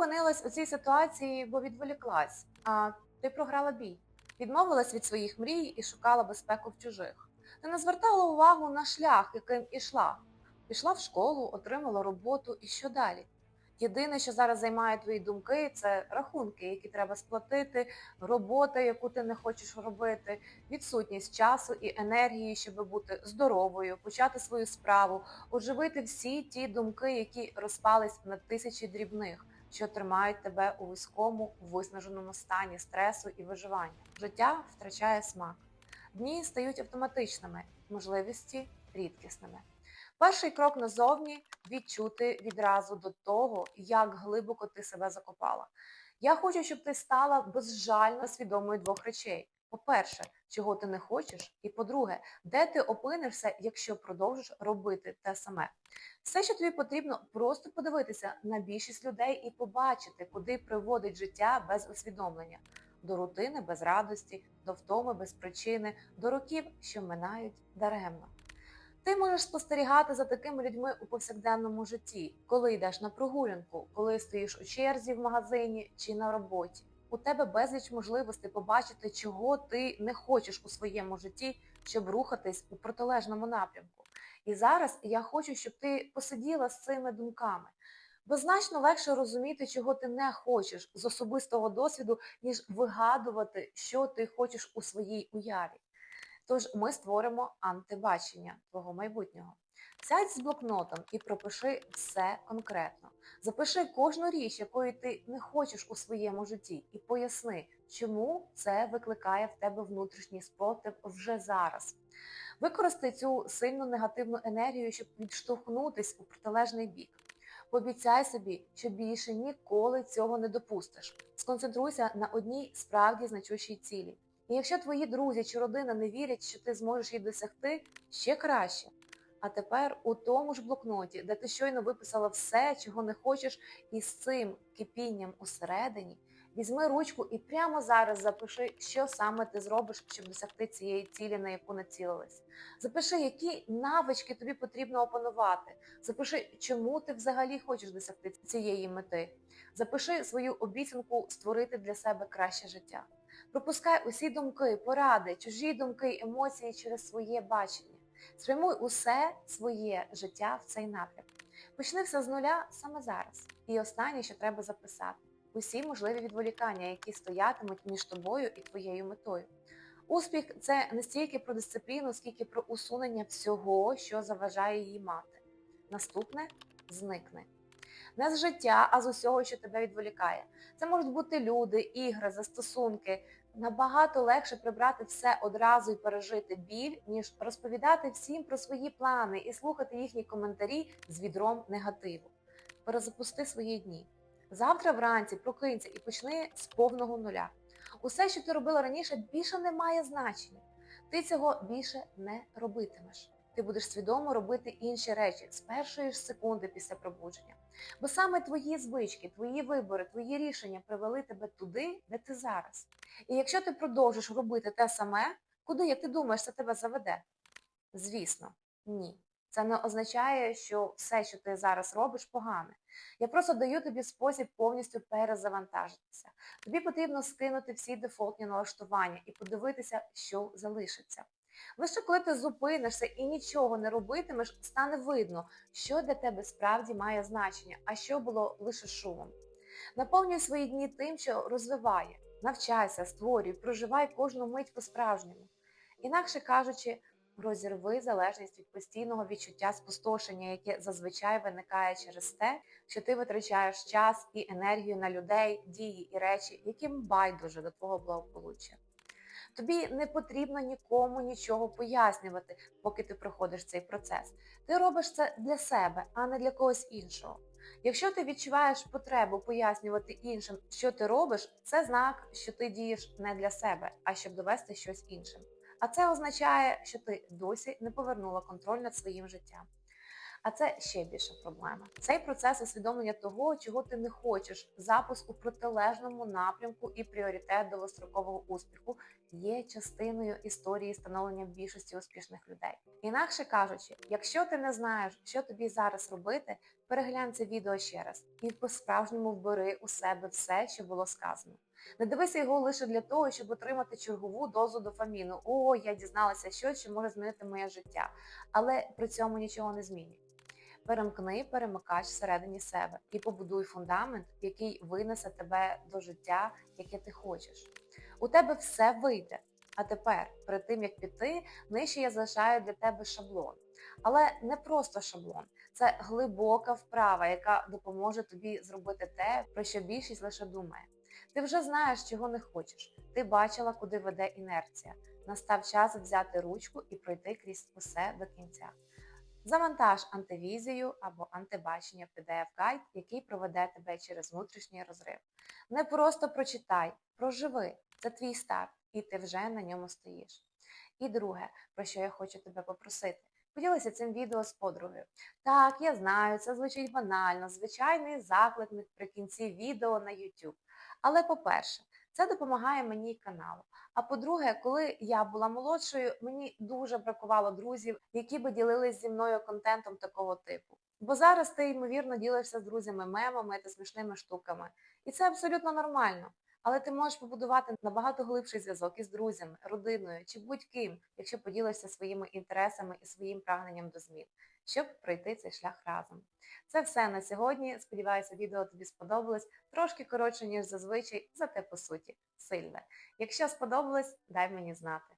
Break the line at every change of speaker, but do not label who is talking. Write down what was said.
опинилась у цій ситуації, бо відволіклась, а ти програла бій. Відмовилась від своїх мрій і шукала безпеку в чужих. Ти не звертала увагу на шлях, яким ішла. Пішла в школу, отримала роботу і що далі? Єдине, що зараз займає твої думки, це рахунки, які треба сплатити, робота, яку ти не хочеш робити, відсутність часу і енергії, щоб бути здоровою, почати свою справу, оживити всі ті думки, які розпались на тисячі дрібних, що тримають тебе у вузькому, виснаженому стані стресу і виживання. Життя втрачає смак. Дні стають автоматичними, можливості рідкісними. Перший крок назовні відчути відразу до того, як глибоко ти себе закопала. Я хочу, щоб ти стала безжально свідомою двох речей. По-перше, чого ти не хочеш, і по-друге, де ти опинишся, якщо продовжиш робити те саме. Все, що тобі потрібно, просто подивитися на більшість людей і побачити, куди приводить життя без усвідомлення. До рутини без радості, до втоми без причини, до років, що минають даремно. Ти можеш спостерігати за такими людьми у повсякденному житті, коли йдеш на прогулянку, коли стоїш у черзі в магазині чи на роботі. У тебе безліч можливостей побачити, чого ти не хочеш у своєму житті, щоб рухатись у протилежному напрямку. І зараз я хочу, щоб ти посиділа з цими думками. Бо значно легше розуміти, чого ти не хочеш з особистого досвіду, ніж вигадувати, що ти хочеш у своїй уяві. Тож ми створимо антибачення твого майбутнього. Сядь з блокнотом і пропиши все конкретно. Запиши кожну річ, якої ти не хочеш у своєму житті, і поясни, чому це викликає в тебе внутрішній спротив вже зараз. Використай цю сильну негативну енергію, щоб відштовхнутись у протилежний бік. Пообіцяй собі, що більше ніколи цього не допустиш. Сконцентруйся на одній справді значущій цілі. І якщо твої друзі чи родина не вірять, що ти зможеш її досягти, ще краще. А тепер у тому ж блокноті, де ти щойно виписала все, чого не хочеш, і з цим кипінням усередині, візьми ручку і прямо зараз запиши, що саме ти зробиш, щоб досягти цієї цілі, на яку націлилась. Запиши, які навички тобі потрібно опанувати. Запиши, чому ти взагалі хочеш досягти цієї мети. Запиши свою обіцянку створити для себе краще життя. Пропускай усі думки, поради, чужі думки, емоції через своє бачення. Спрямуй усе своє життя в цей напрям. Почни все з нуля саме зараз. І останнє, що треба записати: усі можливі відволікання, які стоятимуть між тобою і твоєю метою. Успіх це не стільки про дисципліну, скільки про усунення всього, що заважає її мати. Наступне зникне. Не з життя, а з усього, що тебе відволікає. Це можуть бути люди, ігри, застосунки. Набагато легше прибрати все одразу і пережити біль, ніж розповідати всім про свої плани і слухати їхні коментарі з відром негативу. Перезапусти свої дні. Завтра вранці прокинься і почни з повного нуля. Усе, що ти робила раніше, більше не має значення. Ти цього більше не робитимеш. Ти будеш свідомо робити інші речі з першої ж секунди після пробудження. Бо саме твої звички, твої вибори, твої рішення привели тебе туди, де ти зараз. І якщо ти продовжиш робити те саме, куди, як ти думаєш, це тебе заведе? Звісно, ні. Це не означає, що все, що ти зараз робиш, погане. Я просто даю тобі спосіб повністю перезавантажитися. Тобі потрібно скинути всі дефолтні налаштування і подивитися, що залишиться. Лише коли ти зупинишся і нічого не робитимеш, стане видно, що для тебе справді має значення, а що було лише шумом. Наповнюй свої дні тим, що розвиває, навчайся, створюй, проживай кожну мить по-справжньому. Інакше кажучи, розірви залежність від постійного відчуття спустошення, яке зазвичай виникає через те, що ти витрачаєш час і енергію на людей, дії і речі, яким байдуже до твого благополуччя. Тобі не потрібно нікому нічого пояснювати, поки ти проходиш цей процес. Ти робиш це для себе, а не для когось іншого. Якщо ти відчуваєш потребу пояснювати іншим, що ти робиш, це знак, що ти дієш не для себе, а щоб довести щось іншим. А це означає, що ти досі не повернула контроль над своїм життям. А це ще більша проблема. Цей процес усвідомлення того, чого ти не хочеш, запуск у протилежному напрямку і пріоритет довгострокового успіху є частиною історії становлення більшості успішних людей. Інакше кажучи, якщо ти не знаєш, що тобі зараз робити, переглянь це відео ще раз і по-справжньому вбери у себе все, що було сказано. Не дивися його лише для того, щоб отримати чергову дозу дофаміну. О, я дізналася щось, що може змінити моє життя, але при цьому нічого не змінює. Перемкни перемикач всередині себе і побудуй фундамент, який винесе тебе до життя, яке ти хочеш. У тебе все вийде. А тепер, перед тим як піти, нижче я залишаю для тебе шаблон. Але не просто шаблон, це глибока вправа, яка допоможе тобі зробити те, про що більшість лише думає. Ти вже знаєш, чого не хочеш. Ти бачила, куди веде інерція. Настав час взяти ручку і пройти крізь усе до кінця. Завантаж антивізію або антибачення pdf гайд який проведе тебе через внутрішній розрив. Не просто прочитай, проживи. Це твій старт, і ти вже на ньому стоїш. І друге, про що я хочу тебе попросити. Поділися цим відео з подругою. Так, я знаю, це звучить банально, звичайний заклик наприкінці відео на YouTube. Але по-перше, це допомагає мені каналу. А по-друге, коли я була молодшою, мені дуже бракувало друзів, які би ділились зі мною контентом такого типу. Бо зараз ти, ймовірно, ділишся з друзями мемами та смішними штуками. І це абсолютно нормально. Але ти можеш побудувати набагато глибший зв'язок із друзями, родиною чи будь-ким, якщо поділишся своїми інтересами і своїм прагненням до змін, щоб пройти цей шлях разом. Це все на сьогодні. Сподіваюся, відео тобі сподобалось. Трошки коротше, ніж зазвичай, зате по суті, сильне. Якщо сподобалось, дай мені знати.